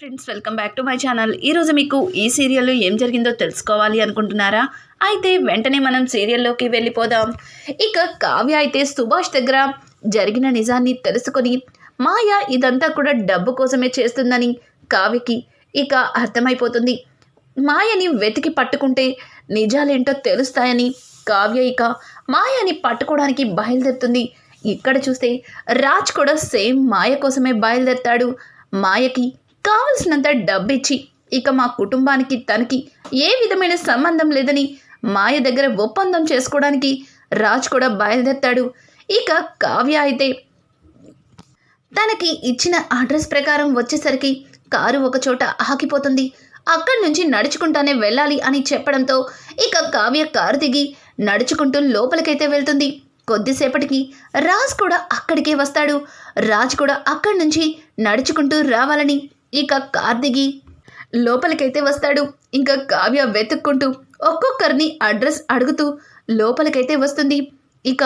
Friends welcome back to my channel ఈరోజు మీకు ఈ సీరియల్లో ఏం జరిగిందో తెలుసుకోవాలి అనుకుంటున్నారా? అయితే వెంటనే మనం సీరియల్లోకి వెళ్ళిపోదాం. ఇక కావ్య అయితే సుభాష్ దగ్గర జరిగిన నిజాన్ని తెలుసుకొని మాయ ఇదంతా కూడా డబ్బు కోసమే చేస్తుందని కావ్యకి ఇక అర్థమైపోతుంది. మాయని వెతికి పట్టుకుంటే నిజాలేంటో తెలుస్తాయని కావ్య ఇక మాయని పట్టుకోవడానికి బయలుదేరుతుంది. ఇక్కడ చూస్తే రాజ్ కూడా సేమ్ మాయ కోసమే బయలుదేరుతాడు. మాయకి కావలసినంత డబ్బిచ్చి ఇక మా కుటుంబానికి తనకి ఏ విధమైన సంబంధం లేదని మాయ దగ్గర ఒప్పందం చేసుకోవడానికి రాజ్ కూడా బయలుదేరతాడు. ఇక కావ్య అయితే తనకి ఇచ్చిన అడ్రస్ ప్రకారం వచ్చేసరికి కారు ఒక చోట ఆగిపోతుంది. అక్కడి నుంచి నడుచుకుంటానే వెళ్ళాలి అని చెప్పడంతో ఇక కావ్య కారు దిగి నడుచుకుంటూ లోపలికైతే వెళ్తుంది. కొద్దిసేపటికి రాజ్ కూడా అక్కడికే వస్తాడు. రాజ్ కూడా అక్కడి నుంచి నడుచుకుంటూ రావాలని ఇక కార్ దిగి లోపలికైతే వస్తాడు. ఇంకా కావ్య వెతుక్కుంటూ ఒక్కొక్కరిని అడ్రస్ అడుగుతూ లోపలికైతే వస్తుంది. ఇక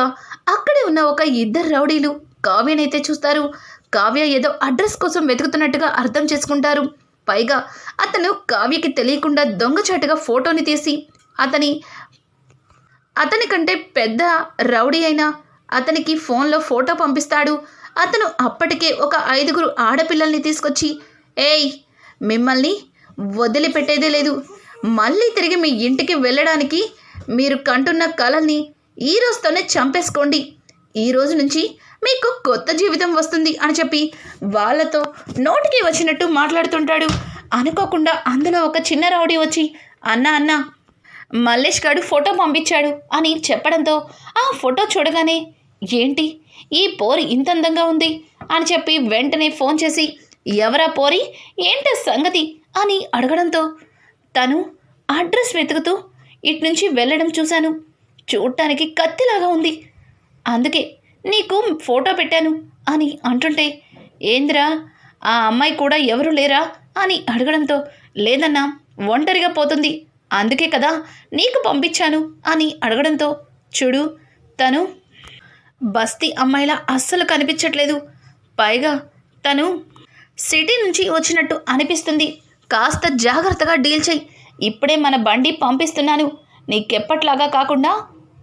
అక్కడే ఉన్న ఒక ఇద్దరు రౌడీలు కావ్యనైతే చూస్తారు. కావ్య ఏదో అడ్రస్ కోసం వెతుకుతున్నట్టుగా అర్థం చేసుకుంటారు. పైగా అతను కావ్యకి తెలియకుండా దొంగచాటుగా ఫోటోని తీసి అతని అతని కంటే పెద్ద రౌడీ అయినా అతనికి ఫోన్లో ఫోటో పంపిస్తాడు. అతను అప్పటికే ఒక ఐదుగురు ఆడపిల్లల్ని తీసుకొచ్చి ఏయ్ మిమ్మల్ని వదిలిపెట్టేదే లేదు. మళ్ళీ తిరిగి మీ ఇంటికి వెళ్ళడానికి మీరు కంటున్న కళల్ని ఈ రోజుతోనే చంపేసుకోండి. ఈ రోజు నుంచి మీకు కొత్త జీవితం వస్తుంది అని చెప్పి వాళ్ళతో నోటికి వచ్చినట్టు మాట్లాడుతుంటాడు. అనుకోకుండా అందులో ఒక చిన్న రౌడీ వచ్చి అన్న అన్న మల్లేష్ గారు ఫోటో పంపించాడు అని చెప్పడంతో ఆ ఫోటో చూడగానే ఏంటి? ఈ పోరు ఇంత అందంగా ఉంది అని చెప్పి వెంటనే ఫోన్ చేసి ఎవరా పోరి? ఏంటి సంగతి? అని అడగడంతో తను అడ్రస్ వెతుకుతూ ఇటు నుంచి వెళ్ళడం చూశాను. చూడటానికి కత్తిలాగా ఉంది. అందుకే నీకు ఫోటో పెట్టాను అని అంటుంటే ఏందిరా? ఆ అమ్మాయి కూడా ఎవరు లేరా? అని అడగడంతో లేదన్నా ఒంటరిగా పోతుంది. అందుకే కదా నీకు పంపించాను అని అడగడంతో చూడు తను బస్తీ అమ్మాయిలా అస్సలు కనిపించట్లేదు. పైగా తను సిటీ నుంచి వచ్చినట్టు అనిపిస్తుంది. కాస్త జాగ్రత్తగా డీల్ చేయి. ఇప్పుడే మన బండి పంపిస్తున్నాను. నీకెప్పట్లాగా కాకుండా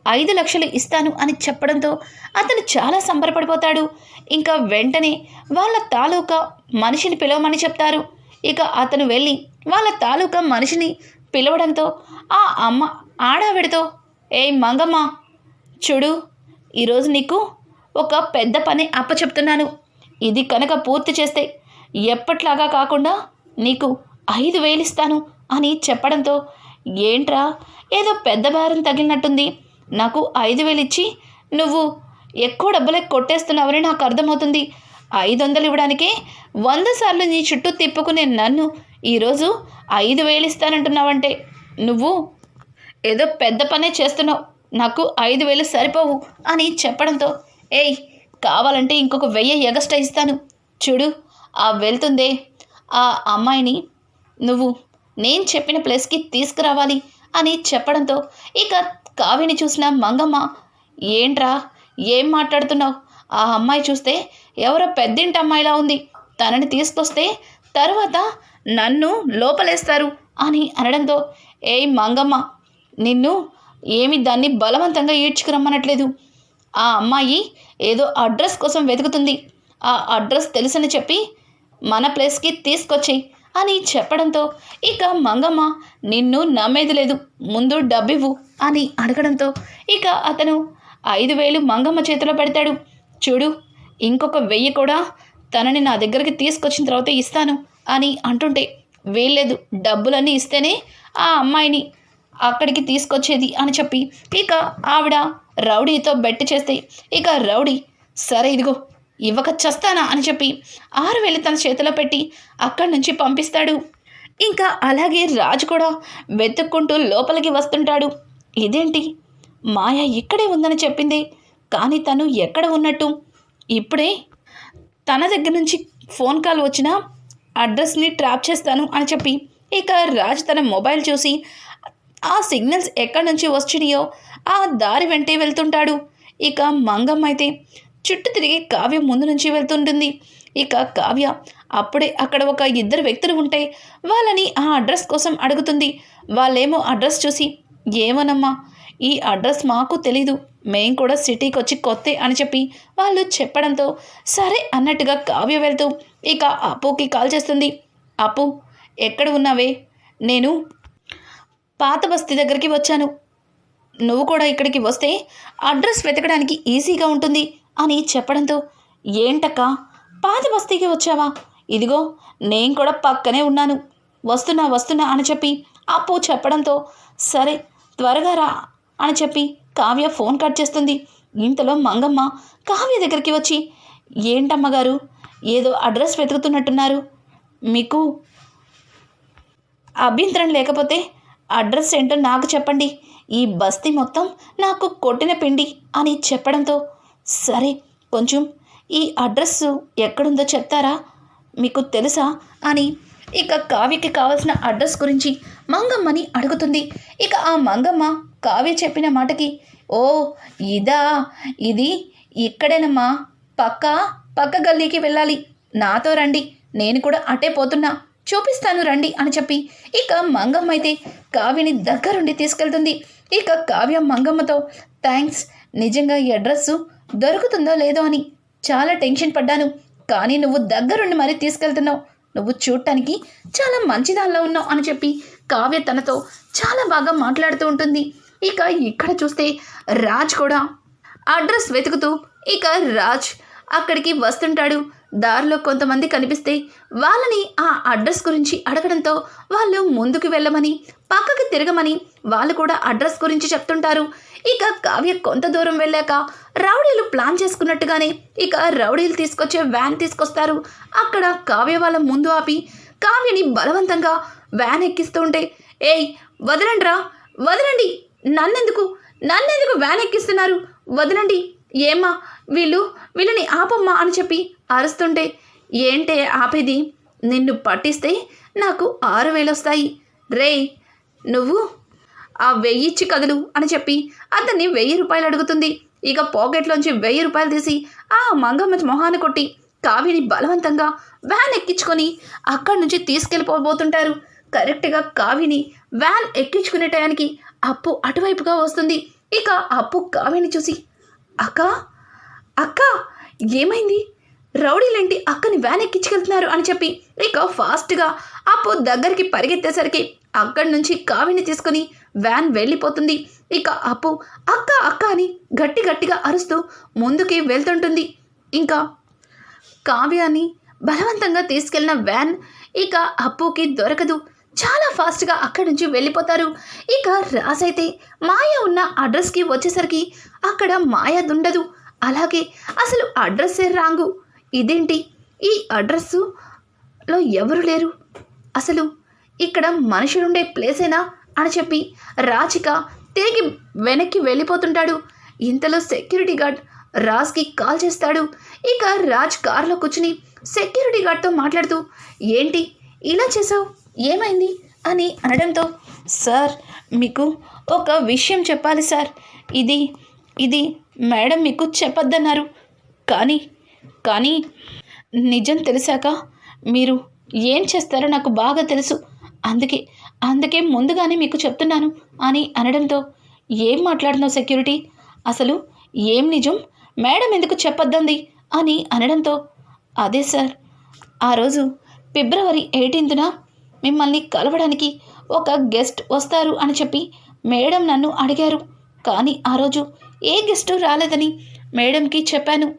ఐదు లక్షలు ఇస్తాను అని చెప్పడంతో అతను చాలా సంబరపడిపోతాడు. ఇంకా వెంటనే వాళ్ళ తాలూకా మనిషిని పిలవమని చెప్తారు. ఇక అతను వెళ్ళి వాళ్ళ తాలూకా మనిషిని పిలవడంతో ఆ అమ్మ ఆడావిడతో ఏ మంగమ్మ చూడు ఈరోజు నీకు ఒక పెద్ద పని అప్పచెప్తున్నాను. ఇది కనుక పూర్తి చేస్తే ఎప్పట్లాగా కాకుండా నీకు ఐదు వేలు ఇస్తాను అని చెప్పడంతో ఏంట్రా ఏదో పెద్ద భారం తగిలినట్టుంది. నాకు ఐదు వేలిచ్చి ఇచ్చి నువ్వు ఎక్కువ డబ్బులే కొట్టేస్తున్నావని నాకు అర్థమవుతుంది. ఐదు వందలు ఇవ్వడానికే వంద సార్లు నీ చుట్టూ తిప్పుకునే నన్ను ఈరోజు ఐదు వేలు ఇస్తానంటున్నావంటే నువ్వు ఏదో పెద్ద పనే చేస్తున్నావు. నాకు ఐదు వేలు సరిపోవు అని చెప్పడంతో ఏయ్ కావాలంటే ఇంకొక వెయ్యి ఎగస్ట్రా ఇస్తాను. చూడు ఆ వెళ్తుందే. ఆ అమ్మాయిని నువ్వు నేను చెప్పిన ప్లేస్కి తీసుకురావాలి అని చెప్పడంతో ఇక కావిని చూసిన మంగమ్మ ఏంట్రా? ఏం మాట్లాడుతున్నావు? ఆ అమ్మాయి చూస్తే ఎవరో పెద్దింటి అమ్మాయిలా ఉంది. తనని తీసుకొస్తే తర్వాత నన్ను లోపలేస్తారు అని అనడంతో ఏయ్ మంగమ్మ నిన్ను ఏమి దాన్ని బలవంతంగా ఈడ్చుకురమ్మనట్లేదు. ఆ అమ్మాయి ఏదో అడ్రస్ కోసం వెతుకుతుంది. ఆ అడ్రస్ తెలుసని చెప్పి మన ప్లేస్కి తీసుకొచ్చేయి అని చెప్పడంతో ఇక మంగమ్మ నిన్ను నమ్మేది లేదు ముందు డబ్బివ్వు అని అడగడంతో ఇక అతను ఐదు వేలు మంగమ్మ చేతిలో పెడతాడు. చూడు ఇంకొక వెయ్యి కూడా తనని నా దగ్గరికి తీసుకొచ్చిన తర్వాత ఇస్తాను అని అంటుంటే వీల్లేదు డబ్బులన్నీ ఇస్తేనే ఆ అమ్మాయిని అక్కడికి తీసుకొచ్చేది అని చెప్పి ఇక ఆవిడ రౌడీతో బెట్టి చేస్తే ఇక రౌడీ సరే ఇదిగో ఇవ్వక చస్తానా అని చెప్పి ఆరు వేలు తన చేతిలో పెట్టి అక్కడి నుంచి పంపిస్తాడు. ఇంకా అలాగే రాజు కూడా వెతుక్కుంటూ లోపలికి వస్తుంటాడు. ఇదేంటి? మాయ ఇక్కడే ఉందని చెప్పింది. కానీ తను ఎక్కడ ఉన్నట్టు? ఇప్పుడే తన దగ్గర నుంచి ఫోన్ కాల్ వచ్చిన అడ్రస్ని ట్రాప్ చేస్తాను అని చెప్పి ఇక రాజు తన మొబైల్ చూసి ఆ సిగ్నల్స్ ఎక్కడి నుంచి వచ్చినాయో ఆ దారి వెంటే వెళ్తుంటాడు. ఇక మంగమ్మ అయితే చుట్టూ తిరిగి కావ్య ముందు నుంచి వెళ్తుంటుంది. ఇక కావ్య అప్పుడే అక్కడ ఒక ఇద్దరు వ్యక్తులు ఉంటే వాళ్ళని ఆ అడ్రస్ కోసం అడుగుతుంది. వాళ్ళేమో అడ్రస్ చూసి ఏమోనమ్మా ఈ అడ్రస్ మాకు తెలీదు. మేం కూడా సిటీకి వచ్చి కొత్తే అని చెప్పి వాళ్ళు చెప్పడంతో సరే అన్నట్టుగా కావ్య వెళ్తూ ఇక అప్పుకి కాల్ చేస్తుంది. అప్పు ఎక్కడ ఉన్నావే? నేను పాత బస్తీ దగ్గరికి వచ్చాను. నువ్వు కూడా ఇక్కడికి వస్తే అడ్రస్ వెతకడానికి ఈజీగా ఉంటుంది. అని చెప్పడంతో ఏంటక్క? పాత బస్తీకి వచ్చావా? ఇదిగో నేను కూడా పక్కనే ఉన్నాను. వస్తున్నా వస్తున్నా అని చెప్పి అప్పు చెప్పడంతో సరే త్వరగా రా అని చెప్పి కావ్య ఫోన్ కట్ చేస్తుంది. ఇంతలో మంగమ్మ కావ్య దగ్గరికి వచ్చి ఏంటమ్మగారు ఏదో అడ్రస్ వెతుకుతున్నట్టున్నారు. మీకు అభ్యంతరం లేకపోతే అడ్రస్ ఏంటో నాకు చెప్పండి. ఈ బస్తీ మొత్తం నాకు కొట్టిన పిండి అని చెప్పడంతో సరే కొంచెం. ఈ అడ్రస్ ఎక్కడుందో చెప్తారా? మీకు తెలుసా అని. ఇక కావ్యకి కావాల్సిన అడ్రస్ గురించి మంగమ్మని అడుగుతుంది. ఇక ఆ మంగమ్మ కావ్య చెప్పిన మాటకి ఓ ఇదా ఇది ఇక్కడేనమ్మా. పక్క పక్క గల్లీకి వెళ్ళాలి. నాతో రండి. నేను కూడా అటే పోతున్నా. చూపిస్తాను రండి అని చెప్పి ఇక మంగమ్మ అయితే కావ్యని దగ్గరుండి తీసుకెళ్తుంది. ఇక కావ్య మంగమ్మతో థ్యాంక్స్ నిజంగా ఈ అడ్రస్సు దొరుకుతుందో లేదో అని చాలా టెన్షన్ పడ్డాను. కానీ నువ్వు దగ్గరుండి మరీ తీసుకెళ్తున్నావు. నువ్వు చూడటానికి చాలా మంచిదానిలో ఉన్నావు అని చెప్పి కావ్య తనతో చాలా బాగా మాట్లాడుతూ ఉంటుంది. ఇక ఇక్కడ చూస్తే రాజ్ కూడా అడ్రస్ వెతుకుతూ ఇక రాజ్ అక్కడికి వస్తుంటాడు. దారిలో కొంతమంది కనిపిస్తే వాళ్ళని ఆ అడ్రస్ గురించి అడగడంతో వాళ్ళు ముందుకు వెళ్ళమని పక్కకి తిరగమని వాళ్ళు కూడా అడ్రస్ గురించి చెప్తుంటారు. ఇక కావ్య కొంత దూరం వెళ్ళాక రౌడీలు ప్లాన్ చేసుకున్నట్టుగానే ఇక రౌడీలు తీసుకొచ్చే వ్యాన్ తీసుకొస్తారు. అక్కడ కావ్య వాళ్ళ ముందు ఆపి కావ్యని బలవంతంగా వ్యాన్ ఎక్కిస్తూ ఉంటే ఏయ్ వదలండ్రా వదలండి నన్నెందుకు నన్నెందుకు వ్యాన్ ఎక్కిస్తున్నారు వదలండి ఏమ్మా వీళ్ళు వీళ్ళని ఆపమ్మా అని చెప్పి అరుస్తుంటే ఏంటే ఆపేది? నిన్ను పట్టిస్తే నాకు ఆరు వేలు వస్తాయి రే నువ్వు ఆ వెయ్యిచ్చి కదులు అని చెప్పి అతన్ని వెయ్యి రూపాయలు అడుగుతుంది. ఇక పాకెట్లోంచి వెయ్యి రూపాయలు తీసి ఆ మంగమ్మ మొహాన్ని కొట్టి కావిని బలవంతంగా వ్యాన్ ఎక్కించుకొని అక్కడి నుంచి తీసుకెళ్ళిపోబోతుంటారు. కరెక్ట్గా కావిని వ్యాన్ ఎక్కించుకునే టయానికి అప్పు అటువైపుగా వస్తుంది. ఇక అప్పు కావిని చూసి అక్క అక్క ఏమైంది? రౌడీలేంటి అక్కని వ్యాన్ ఎక్కించుకెళ్తున్నారు అని చెప్పి ఇక ఫాస్ట్గా అప్పు దగ్గరికి పరిగెత్తేసరికి అక్కడి నుంచి కావిని తీసుకుని వ్యాన్ వెళ్ళిపోతుంది. ఇక అప్పు అక్క అక్క అని గట్టి గట్టిగా అరుస్తూ ముందుకి వెళ్తుంటుంది. ఇంకా కావ్యాన్ని బలవంతంగా తీసుకెళ్ళిన వ్యాన్ ఇక అప్పుకి దొరకదు. చాలా ఫాస్ట్గా అక్కడి నుంచి వెళ్ళిపోతారు. ఇక రాజైతే మాయ ఉన్న అడ్రస్కి వచ్చేసరికి అక్కడ మాయదుండదు అలాగే అసలు అడ్రస్సే రాంగు? ఇదేంటి? ఈ అడ్రస్సులో ఎవరు లేరు? అసలు ఇక్కడ మనుషులుండే ప్లేసేనా అని చెప్పి రాచిక తిరిగి వెనక్కి వెళ్ళిపోతుంటాడు. ఇంతలో సెక్యూరిటీ గార్డ్ రాజ్కి కాల్ చేస్తాడు. ఇక రాజ్ కారులో కూర్చుని సెక్యూరిటీ గార్డ్తో మాట్లాడుతూ ఏంటి? ఇలా చేసావు ఏమైంది? అని అనడంతో సార్ మీకు ఒక విషయం చెప్పాలి సార్. ఇది ఇది మేడం మీకు చెప్పొద్దన్నారు. కానీ కానీ నిజం తెలిసాక మీరు ఏం చేస్తారో నాకు బాగా తెలుసు. అందుకే అందుకే ముందుగానే మీకు చెప్తున్నాను అని అనడంతో ఏం మాట్లాడుతున్నావు సెక్యూరిటీ? అసలు ఏం నిజం? మేడం ఎందుకు చెప్పొద్దంది? అని అనడంతో అదే సార్. ఆ రోజు ఫిబ్రవరి ఎయిటీన్త్న మిమ్మల్ని కలవడానికి ఒక గెస్ట్ వస్తారు అని చెప్పి మేడం నన్ను అడిగారు. కానీ ఆ రోజు ఏ గెస్టు రాలేదని మేడంకి చెప్పాను.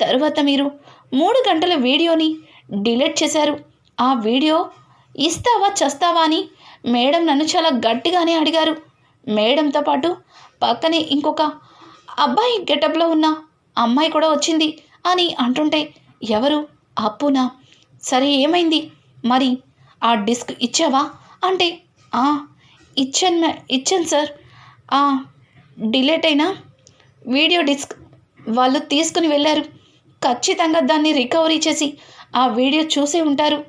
తరువాత మీరు మూడు గంటల వీడియోని డిలీట్ చేశారు. ఆ వీడియో ఇస్తావా చస్తావా అని మేడం నన్ను చాలా గట్టిగానే అడిగారు. మేడంతో పాటు పక్కనే ఇంకొక అబ్బాయి గెటప్లో ఉన్న అమ్మాయి కూడా వచ్చింది అని అంటుంటే ఎవరు? అప్పునా? సరే ఏమైంది? మరి ఆ డిస్క్ ఇచ్చావా? అంటే ఇచ్చాను ఇచ్చాను సార్. డిలేట్ అయిన వీడియో డిస్క్ వాళ్ళు తీసుకుని వెళ్ళారు. ఖచ్చితంగా దాన్ని రికవరీ చేసి ఆ వీడియో చూసే ఉంటారు.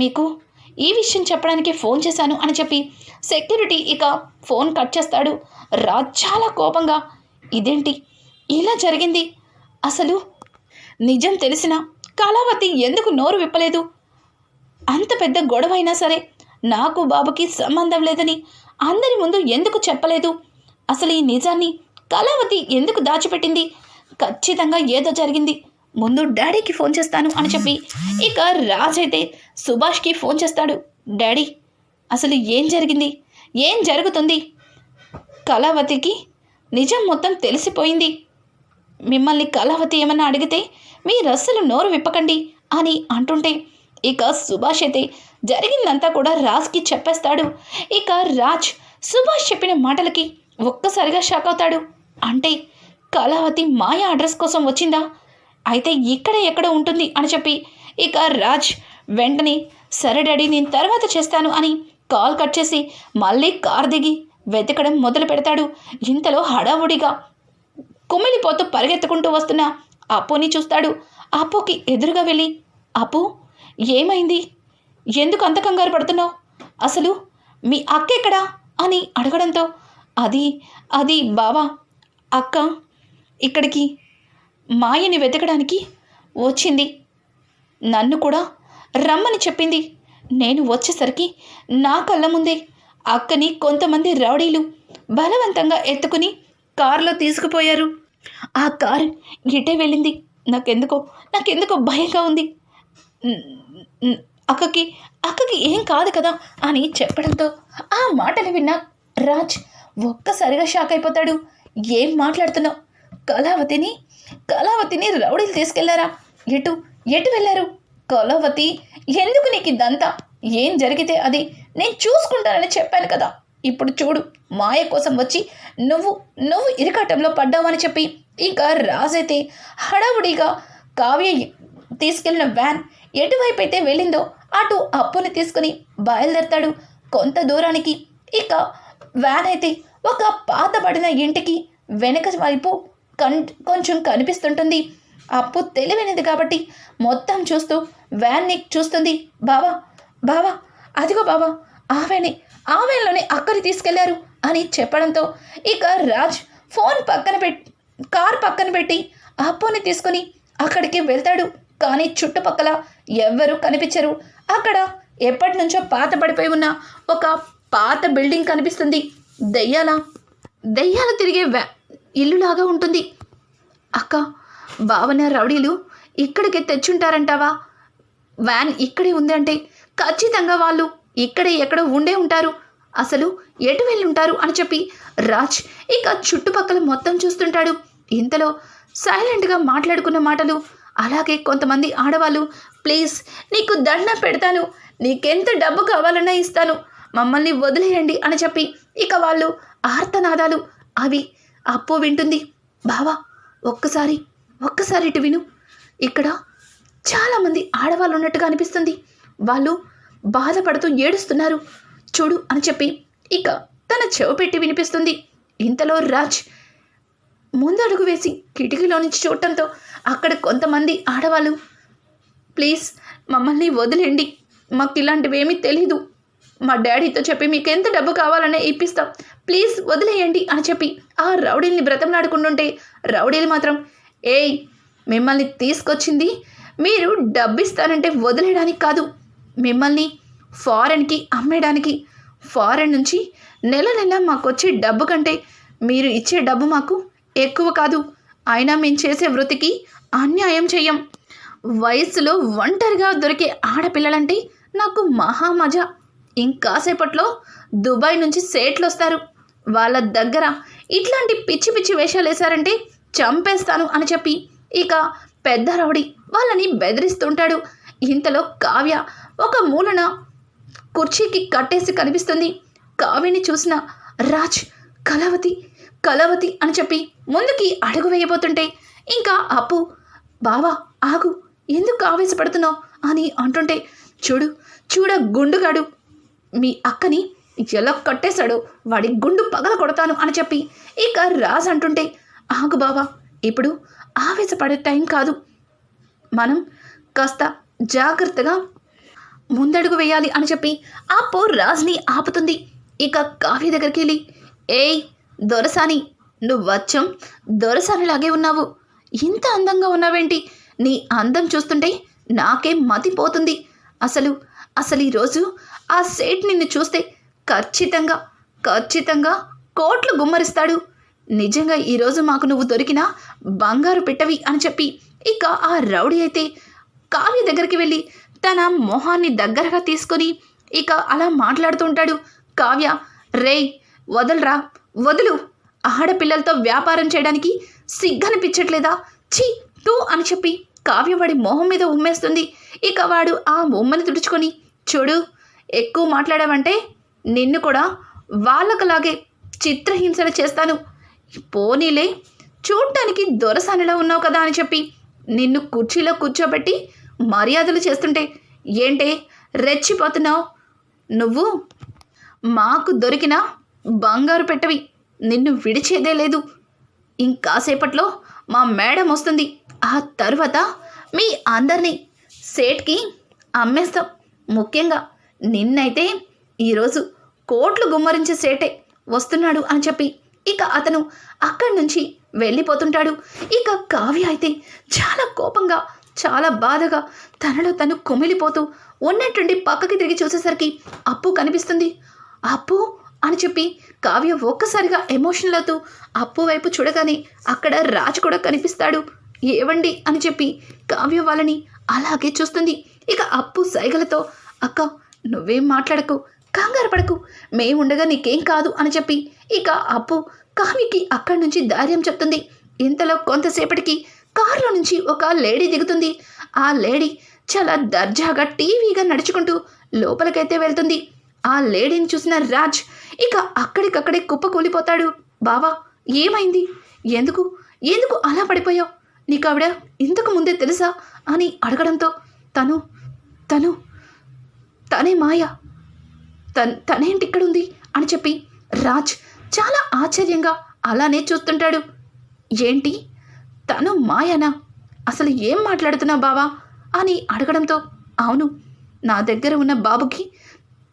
మీకు ఈ విషయం చెప్పడానికి ఫోన్ చేశాను అని చెప్పి సెక్యూరిటీ ఇక ఫోన్ కట్ చేస్తాడు. రాజ్ చాలా కోపంగా ఇదేంటి? ఇలా జరిగింది? అసలు? నిజం తెలిసిన కళావతి ఎందుకు నోరు విప్పలేదు? అంత పెద్ద గొడవ అయినా సరే నాకు బాబుకి సంబంధం లేదని అందరి ముందు ఎందుకు చెప్పలేదు? అసలు ఈ నిజాన్ని కళావతి ఎందుకు దాచిపెట్టింది? ఖచ్చితంగా ఏదో జరిగింది. ముందు డాడీకి ఫోన్ చేస్తాను అని చెప్పి ఇక రాజ్ అయితే సుభాష్కి ఫోన్ చేస్తాడు. డాడీ అసలు ఏం జరిగింది? ఏం జరుగుతుంది? కళావతికి నిజం మొత్తం తెలిసిపోయింది. మిమ్మల్ని కళావతి ఏమన్నా అడిగితే మీరు అస్సలు నోరు విప్పకండి అని అంటుంటే ఇక సుభాష్ అయితే జరిగిందంతా కూడా రాజ్కి చెప్పేస్తాడు. ఇక రాజ్ సుభాష్ చెప్పిన మాటలకి ఒక్కసారిగా షాక్ అవుతాడు. అంటే కళావతి మాయ అడ్రస్ కోసం వచ్చిందా? అయితే ఇక్కడ ఎక్కడ ఉంటుంది అని చెప్పి ఇక రాజ్ వెంటనే సరే డాడీ నేను తర్వాత చేస్తాను అని కాల్ కట్ చేసి మళ్ళీ కార్ దిగి వెతకడం మొదలు పెడతాడు. ఇంతలో హడావుడిగా కుమిలిపోతూ పరిగెత్తుకుంటూ వస్తున్న అప్పుని చూస్తాడు. అప్పుకి ఎదురుగా వెళ్ళి అప్పు ఏమైంది? ఎందుకు అంత కంగారు పడుతున్నావు? అసలు మీ అక్క ఎక్కడా? అని అడగడంతో అది అది బావా అక్క ఇక్కడికి మాయని వెతకడానికి వచ్చింది. నన్ను కూడా రమ్మని చెప్పింది. నేను వచ్చేసరికి నా కళ్ళ ముందే అక్కని కొంతమంది రౌడీలు బలవంతంగా ఎత్తుకుని కారులో తీసుకుపోయారు. ఆ కారు ఇటే వెళ్ళింది. నాకెందుకో నాకెందుకో భయంగా ఉంది. అక్కకి అక్కకి ఏం కాదు కదా అని చెప్పడంతో ఆ మాటలు విన్న రాజ్ ఒక్కసారిగా షాక్ అయిపోతాడు. ఏం మాట్లాడుతున్నావు? కళావతిని కళావతిని రౌడీలు తీసుకెళ్ళారా? ఎటు ఎటు వెళ్ళారు? కళావతి ఎందుకు నీకు ఇదంతా? ఏం జరిగితే అది? నేను చూసుకుంటానని చెప్పాను కదా. ఇప్పుడు చూడు మాయ కోసం వచ్చి నువ్వు నువ్వు ఇరకాటంలో పడ్డావని చెప్పి ఇంకా రాజైతే హడావుడిగా కావ్య తీసుకెళ్ళిన వ్యాన్ ఎటువైపు అయితే వెళ్ళిందో అటు అప్పుని తీసుకుని బయలుదేరతాడు కొంత దూరానికి. ఇక వ్యాన్ అయితే ఒక పాతబడిన ఇంటికి వెనక వైపు కన్ కొంచెం కనిపిస్తుంటుంది. అప్పు తెలివైనది కాబట్టి మొత్తం చూస్తూ వ్యాన్ని చూస్తుంది బావా బావా అదిగో బావా ఆవేనే ఆవేన్లోనే అక్కడి తీసుకెళ్ళారు అని చెప్పడంతో ఇక రాజ్ ఫోన్ పక్కన పెట్టి కార్ పక్కన పెట్టి అప్పుని తీసుకుని అక్కడికి వెళ్తాడు. కానీ చుట్టుపక్కల ఎవ్వరూ కనిపించరు. అక్కడ ఎప్పటి నుంచో పాత పడిపోయి ఉన్న ఒక పాత బిల్డింగ్ కనిపిస్తుంది. దెయ్యాల దెయ్యాలు తిరిగే వ్యా ఇల్లులాగా ఉంటుంది. అక్క భావన రౌడీలు ఇక్కడికి తెచ్చుంటారంటావా? వ్యాన్ ఇక్కడే ఉంది అంటే ఖచ్చితంగా వాళ్ళు ఇక్కడే ఎక్కడో ఉండే ఉంటారు. అసలు ఎటు వెళ్ళి ఉంటారు అని చెప్పి రాజ్ ఇక చుట్టుపక్కల మొత్తం చూస్తుంటాడు. ఇంతలో సైలెంట్గా మాట్లాడుకున్న మాటలు అలాగే కొంతమంది ఆడవాళ్ళు ప్లీజ్ నీకు దండం పెడతాను. నీకెంత డబ్బు కావాలన్నా ఇస్తాను. మమ్మల్ని వదిలేయండి అని చెప్పి ఇక వాళ్ళు ఆర్తనాదాలు అవి అప్పు వింటుంది. బావా ఒక్కసారి ఒక్కసారి ఇటు విను. ఇక్కడ చాలామంది ఆడవాళ్ళు ఉన్నట్టుగా అనిపిస్తుంది. వాళ్ళు బాధపడుతూ ఏడుస్తున్నారు. చూడు అని చెప్పి ఇక తన చెవు పెట్టి వినిపిస్తుంది. ఇంతలో రాజ్ ముందడుగు వేసి కిటికీలో నుంచి చూడటంతో అక్కడ కొంతమంది ఆడవాళ్ళు ప్లీజ్ మమ్మల్ని వదిలేండి. మాకు ఇలాంటివేమీ తెలీదు. మా డాడీతో చెప్పి మీకు ఎంత డబ్బు కావాలనే ఇప్పిస్తాం. ప్లీజ్ వదిలేయండి అని చెప్పి ఆ రౌడీల్ని బ్రతంలాడుకుంటుంటే రౌడీలు మాత్రం ఏయ్ మిమ్మల్ని తీసుకొచ్చింది మీరు డబ్బిస్తానంటే వదిలేయడానికి కాదు. మిమ్మల్ని ఫారెన్కి అమ్మేయడానికి. ఫారెన్ నుంచి నెల నెల మాకు వచ్చే డబ్బు కంటే మీరు ఇచ్చే డబ్బు మాకు ఎక్కువ కాదు. అయినా మేము చేసే వృత్తికి అన్యాయం చెయ్యం. వయసులో ఒంటరిగా దొరికే ఆడపిల్లలంటే నాకు మహా మజా. ఇంకాసేపట్లో దుబాయ్ నుంచి సేట్లు వస్తారు వాళ్ళ దగ్గర ఇట్లాంటి పిచ్చి పిచ్చి వేషాలు వేశారంటే చంపేస్తాను అని చెప్పి ఇక పెద్ద రౌడీ వాళ్ళని బెదిరిస్తుంటాడు. ఇంతలో కావ్య ఒక మూలన కుర్చీకి కట్టేసి కనిపిస్తుంది. కావ్యని చూసిన రాజ్ కలవతి కలవతి అని చెప్పి ముందుకి అడుగు వేయబోతుంటే ఇంకా అప్పు బావా ఆగు ఎందుకు ఆవేశపడుతున్నావు? అని అంటుంటే చూడు చూడ గుండుగాడు. మీ అక్కని ఎలా కట్టేశాడు వాడి గుండు పగల కొడతాను అని చెప్పి ఇక రాజ్ అంటుంటే ఆగు బావా ఇప్పుడు ఆవేశపడే టైం కాదు. మనం కాస్త జాగ్రత్తగా ముందడుగు వేయాలి అని చెప్పి ఆ పో రాజ్ని ఆపుతుంది. ఇక కావ్య దగ్గరికి వెళ్ళి ఏయ్ దొరసాని నువ్వు వచ్చం దొరసానిలాగే ఉన్నావు. ఇంత అందంగా ఉన్నావేంటి? నీ అందం చూస్తుంటే నాకేం మతిపోతుంది. అసలు అసలు ఈరోజు ఆ సేట్ నిన్ను చూస్తే ఖచ్చితంగా ఖచ్చితంగా కోట్లు గుమ్మరిస్తాడు. నిజంగా ఈరోజు మాకు నువ్వు దొరికిన బంగారు పెట్టవి అని చెప్పి ఇక ఆ రౌడీ అయితే కావ్య దగ్గరికి వెళ్ళి తన మొహాన్ని దగ్గరగా తీసుకొని ఇక అలా మాట్లాడుతుంటాడు కావ్య రేయ్ వదలరా వదులు. ఆడపిల్లలతో వ్యాపారం చేయడానికి సిగ్గనిపించట్లేదా? ఛీ టూ అని చెప్పి కావ్య వాడి మొహం మీద ఉమ్మేస్తుంది. ఇక వాడు ఆ ఉమ్మని తుడుచుకొని చూడు ఎక్కువ మాట్లాడావంటే నిన్ను కూడా వాళ్ళకలాగే చిత్రహింసలు చేస్తాను. పోనీలే చూడటానికి దొరసానిలా ఉన్నావు కదా అని చెప్పి నిన్ను కుర్చీలో కూర్చోబెట్టి మర్యాదలు చేస్తుంటే ఏంటే రెచ్చిపోతున్నావు? నువ్వు మాకు దొరికిన బంగారు పెట్టవి. నిన్ను విడిచేదే లేదు. ఇంకాసేపట్లో మా మేడం వస్తుంది. ఆ తర్వాత మీ అందరినీ సేట్కి అమ్మేస్తాం. ముఖ్యంగా నిన్నైతే ఈరోజు కోట్లు గుమ్మరించే సేటే వస్తున్నాడు అని చెప్పి ఇక అతను అక్కడి నుంచి వెళ్ళిపోతుంటాడు. ఇక కావ్య అయితే చాలా కోపంగా చాలా బాధగా తనలో తను కుమిలిపోతూ ఉన్నట్టుండి పక్కకి తిరిగి చూసేసరికి అప్పు కనిపిస్తుంది. అప్పు అని చెప్పి కావ్య ఒక్కసారిగా ఎమోషనల్ అవుతూ అప్పు వైపు చూడగానే అక్కడ రాజు కూడా కనిపిస్తాడు. ఏవండి? అని చెప్పి కావ్య వాళ్ళని అలాగే చూస్తుంది. ఇక అప్పు సైగలతో అక్క నువ్వేం మాట్లాడకు కంగారు పడకు మేముండగా నీకేం కాదు అని చెప్పి ఇక అప్పు కావ్యకి అక్కడి నుంచి ధైర్యం చెప్తుంది. ఇంతలో కొంతసేపటికి కారులో నుంచి ఒక లేడీ దిగుతుంది. ఆ లేడీ చాలా దర్జాగా టీవీగా నడుచుకుంటూ లోపలికైతే వెళ్తుంది. ఆ లేడీని చూసిన రాజ్ ఇక అక్కడికక్కడే కుప్ప కూలిపోతాడు. బావా ఏమైంది? ఎందుకు? ఎందుకు అలా పడిపోయావు? నీకు ఆవిడ ఇంతకు ముందే తెలుసా అని అడగడంతో తను తను తనే మాయ. తన్ తనేంటి ఇక్కడ ఉంది అని చెప్పి రాజ్ చాలా ఆశ్చర్యంగా అలానే చూస్తుంటాడు. ఏంటి? తను మాయనా? అసలు ఏం మాట్లాడుతున్నావు బావా? అని అడగడంతో అవును నా దగ్గర ఉన్న బాబుకి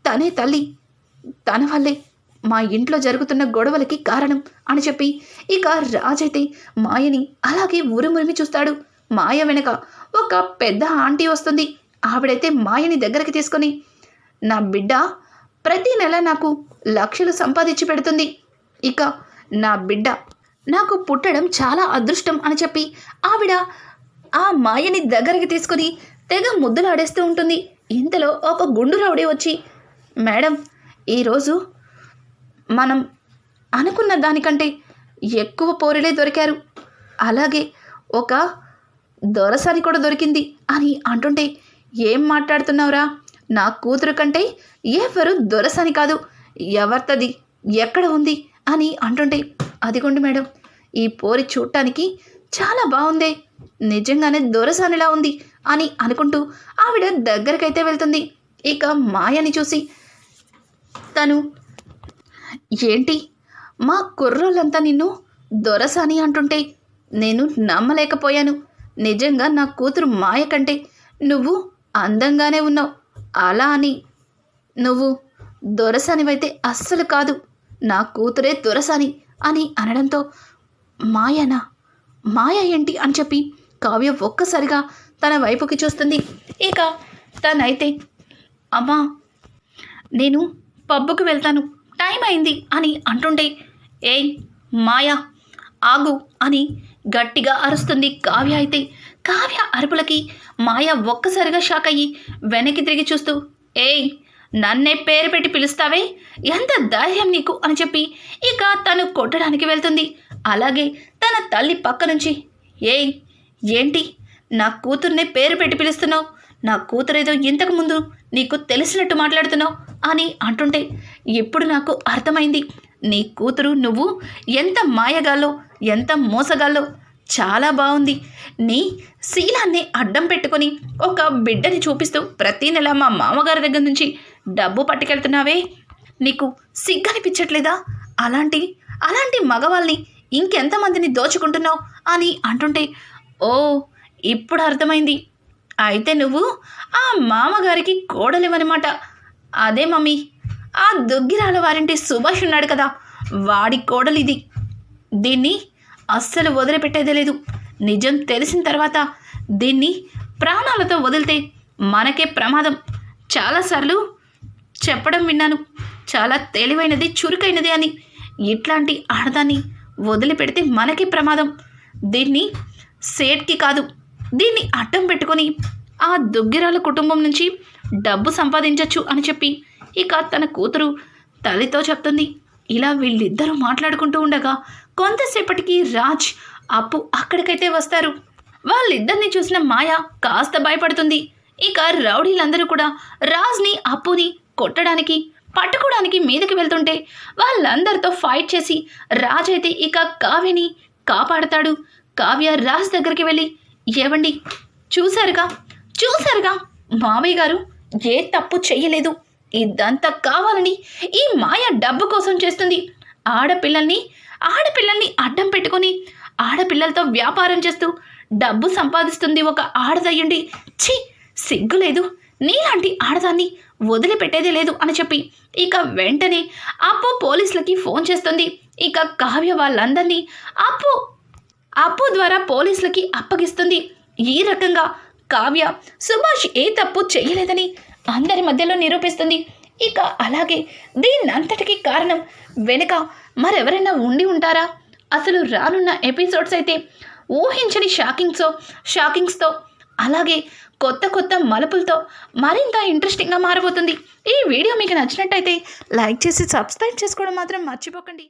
తనే తల్లి తన వల్లే. మా ఇంట్లో జరుగుతున్న గొడవలకి కారణం అని చెప్పి ఇక రాజైతే మాయని అలాగే ఉరుమురిమి చూస్తాడు. మాయ వెనక ఒక పెద్ద ఆంటీ వస్తుంది. ఆవిడైతే మాయని దగ్గరికి తీసుకొని నా బిడ్డ ప్రతి నెల నాకు లక్షలు సంపాదించి పెడుతుంది. ఇక నా బిడ్డ నాకు పుట్టడం చాలా అదృష్టం అని చెప్పి ఆవిడ ఆ మాయని దగ్గరికి తీసుకొని తెగ ముద్దులాడేస్తూ ఉంటుంది. ఇంతలో ఒక గుండు రౌడీ వచ్చి మేడం ఈరోజు మనం అనుకున్న దానికంటే ఎక్కువ పోరులే దొరికారు. అలాగే ఒక దొరసాని కూడా దొరికింది అని అంటుంటే ఏం మాట్లాడుతున్నావురా? నా కూతురు కంటే ఎవరు దొరసాని కాదు. ఎవరితది? ఎక్కడ ఉంది? అని అంటుంటే అదిగోండి మేడం ఈ పోరి చూడటానికి చాలా బాగుందే. నిజంగానే దొరసానిలా ఉంది అని అనుకుంటూ ఆవిడ దగ్గరకైతే వెళ్తుంది. ఇక మాయని చూసి తను ఏంటి? మా కుర్రోళ్ళంతా నిన్ను దొరసాని అంటుంటే నేను నమ్మలేకపోయాను. నిజంగా నా కూతురు మాయ కంటే నువ్వు అందంగానే ఉన్నావు. అలా అని. నువ్వు దొరసానివైతే అస్సలు కాదు. నా కూతురే దొరసాని అని అనడంతో మాయనా? మాయ ఏంటి అని చెప్పి కావ్య ఒక్కసారిగా తన వైపుకి చూస్తుంది. ఇక తనైతే అమ్మా నేను పబ్బుకు వెళ్తాను. టైం అయింది అని అంటుంటే ఏయ్ మాయా ఆగు అని గట్టిగా అరుస్తుంది కావ్య అయితే. కావ్య అరుపులకి మాయ ఒక్కసారిగా షాక్ అయ్యి వెనక్కి తిరిగి చూస్తూ ఏయ్ నన్నే పేరు పెట్టి పిలుస్తావే? ఎంత ధైర్యం నీకు? అని చెప్పి ఇక తను కొట్టడానికి వెళ్తుంది. అలాగే తన తల్లి పక్క నుంచి ఏయ్ ఏంటి? నా కూతుర్నే పేరు పెట్టి పిలుస్తున్నావు? నా కూతురేదో ఇంతకుముందు నీకు తెలిసినట్టు మాట్లాడుతున్నావు? అని అంటుంటే ఇప్పుడు నాకు అర్థమైంది? నీ కూతురు నువ్వు ఎంత మాయగాలో ఎంత మోసగాలో చాలా బాగుంది నీ శీలాన్ని అడ్డం పెట్టుకొని ఒక బిడ్డని చూపిస్తూ ప్రతీ నెల మా మామగారి దగ్గర నుంచి డబ్బు పట్టుకెళ్తున్నావే. నీకు సిగ్గనిపించట్లేదా? అలాంటి అలాంటి మగవాళ్ళని ఇంకెంతమందిని దోచుకుంటున్నావు? అని అంటుంటే ఓ ఇప్పుడు అర్థమైంది. అయితే నువ్వు ఆ మామగారికి కోడలివన్నమాట అదే మమ్మీ. ఆ దుగ్గిరాల వారింటి సుభాష్ ఉన్నాడు కదా. వాడి కోడలు ఇది దీన్ని అస్సలు వదిలిపెట్టేదే లేదు. నిజం తెలిసిన తర్వాత దీన్ని ప్రాణాలతో వదిలితే మనకే ప్రమాదం. చాలాసార్లు చెప్పడం విన్నాను. చాలా తెలివైనది చురుకైనది అని. ఇట్లాంటి ఆడదాన్ని వదిలిపెడితే మనకే ప్రమాదం. దీన్ని సేట్కి కాదు. దీన్ని అడ్డం పెట్టుకొని ఆ దుగ్గిరాల కుటుంబం నుంచి డబ్బు సంపాదించవచ్చు అని చెప్పి ఇక తన కూతురు తల్లితో చెప్తుంది. ఇలా వీళ్ళిద్దరూ మాట్లాడుకుంటూ ఉండగా కొంతసేపటికి రాజ్ అప్పు అక్కడికైతే వస్తారు. వాళ్ళిద్దరిని చూసిన మాయ కాస్త భయపడుతుంది. ఇక రౌడీలందరూ కూడా రాజ్ని అప్పుని కొట్టడానికి పట్టుకోవడానికి మీదకి వెళ్తుంటే వాళ్ళందరితో ఫైట్ చేసి రాజ్ అయితే ఇక కావ్యని కాపాడతాడు. కావ్య రాజ్ దగ్గరికి వెళ్ళి ఏవండి? చూశారుగా? చూశారుగా? మావయ్య గారు ఏ తప్పు చేయలేదు ఇదంతా కావాలని ఈ మాయ డబ్బు కోసం చేస్తుంది. ఆడపిల్లల్ని ఆడపిల్లల్ని అడ్డం పెట్టుకొని ఆడపిల్లలతో వ్యాపారం చేస్తూ డబ్బు సంపాదిస్తుంది ఒక ఆడదయ్యుండి. ఛీ సిగ్గులేదు. నీలాంటి ఆడదాన్ని వదిలిపెట్టేదే లేదు అని చెప్పి ఇక వెంటనే అప్పు పోలీసులకి ఫోన్ చేస్తుంది. ఇక కావ్య వాళ్ళందరినీ అప్పు అప్పు ద్వారా పోలీసులకి అప్పగిస్తుంది. ఈ రకంగా కావ్య సుభాష్ ఏ తప్పు చేయలేదని అందరి మధ్యలో నిరూపిస్తుంది. ఇక అలాగే దీనంతటికి కారణం వెనుక మరెవరైనా ఉండి ఉంటారా? అసలు రానున్న ఎపిసోడ్స్ అయితే ఊహించని షాకింగ్స్తో షాకింగ్స్తో అలాగే కొత్త కొత్త మలుపులతో మరింత ఇంట్రెస్టింగ్గా మారబోతుంది. ఈ వీడియో మీకు నచ్చినట్టయితే లైక్ చేసి సబ్స్క్రైబ్ చేసుకోవడం మాత్రం మర్చిపోకండి.